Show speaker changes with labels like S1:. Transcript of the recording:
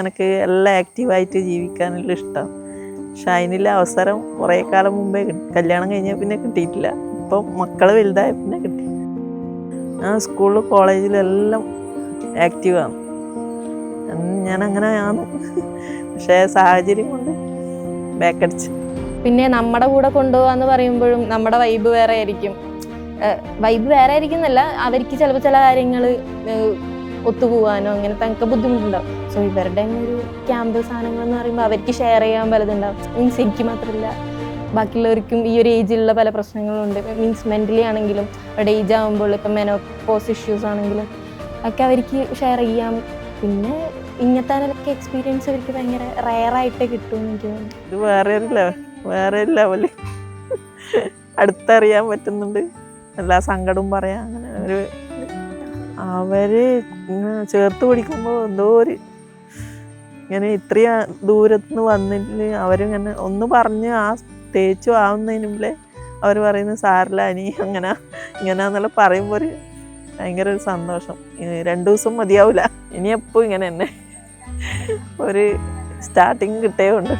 S1: എനിക്ക് എല്ലാം ആക്റ്റീവായിട്ട് ജീവിക്കാനുള്ള ഇഷ്ടം. പക്ഷെ അതിനുള്ള അവസരം കുറേ കാലം മുമ്പേ കല്യാണം കഴിഞ്ഞാൽ പിന്നെ കിട്ടിയിട്ടില്ല. ഇപ്പം മക്കൾ വലുതായ പിന്നെ കിട്ടി. ഞാൻ സ്കൂളിൽ കോളേജിലെല്ലാം ആക്റ്റീവാണ് ആണ്. പക്ഷേ സാഹചര്യം കൊണ്ട് ബാക്കടിച്ച്
S2: പിന്നെ നമ്മുടെ കൂടെ കൊണ്ടുപോകാന്ന് പറയുമ്പോഴും നമ്മുടെ വൈബ് വേറെ ആയിരിക്കും. വൈബ് വേറെ ആയിരിക്കുന്നല്ല. അവർക്ക് ചിലപ്പോൾ ചില കാര്യങ്ങൾ ഒത്തുപോകാനോ അങ്ങനത്തെ ഒക്കെ ബുദ്ധിമുട്ടുണ്ടാവും. സോ ഇവരുടെ ഒരു ക്യാമ്പ് സാധനങ്ങൾ എന്ന് പറയുമ്പോൾ അവർക്ക് ഷെയർ ചെയ്യാൻ പലതുണ്ടാവും. മീൻസ് എനിക്ക് മാത്രമല്ല ബാക്കിയുള്ളവർക്കും ഈ ഒരു ഏജിലുള്ള പല പ്രശ്നങ്ങളുണ്ട്. മീൻസ് മെന്റലി ആണെങ്കിലും അവരുടെ ഏജ് ആകുമ്പോൾ ഇപ്പം മെനോപോസ് ഇഷ്യൂസ് ആണെങ്കിലും ഒക്കെ അവർക്ക് ഷെയർ ചെയ്യാം. പിന്നെ ഇങ്ങനത്തെ എക്സ്പീരിയൻസ് അവർക്ക് ഭയങ്കര റയറായിട്ടേ കിട്ടും എനിക്ക്
S1: ഇത് വേറെ വേറെ അടുത്തറിയാൻ പറ്റുന്നുണ്ട്. എല്ലാ സങ്കടവും പറയാം. അങ്ങനെ ഒരു ഇങ്ങനെ ചേർത്ത് പിടിക്കുമ്പോൾ എന്തോ ഒരു ഇങ്ങനെ ഇത്രയും ദൂരത്തുനിന്ന് വന്നിട്ട് അവരിങ്ങനെ ഒന്ന് പറഞ്ഞ് ആ തേച്ചു ആവുന്നതിന് മുമ്പേ അവർ പറയുന്നത് സാറില്ല അനി അങ്ങനെ ഇങ്ങനെയെന്നെല്ലാം പറയുമ്പോൾ ഒരു ഭയങ്കര ഒരു സന്തോഷം. രണ്ടു ദിവസം മതിയാവില്ല ഇനി എപ്പോൾ ഇങ്ങനെ തന്നെ ഒരു സ്റ്റാർട്ടിങ് കിട്ടേ ഉണ്ട്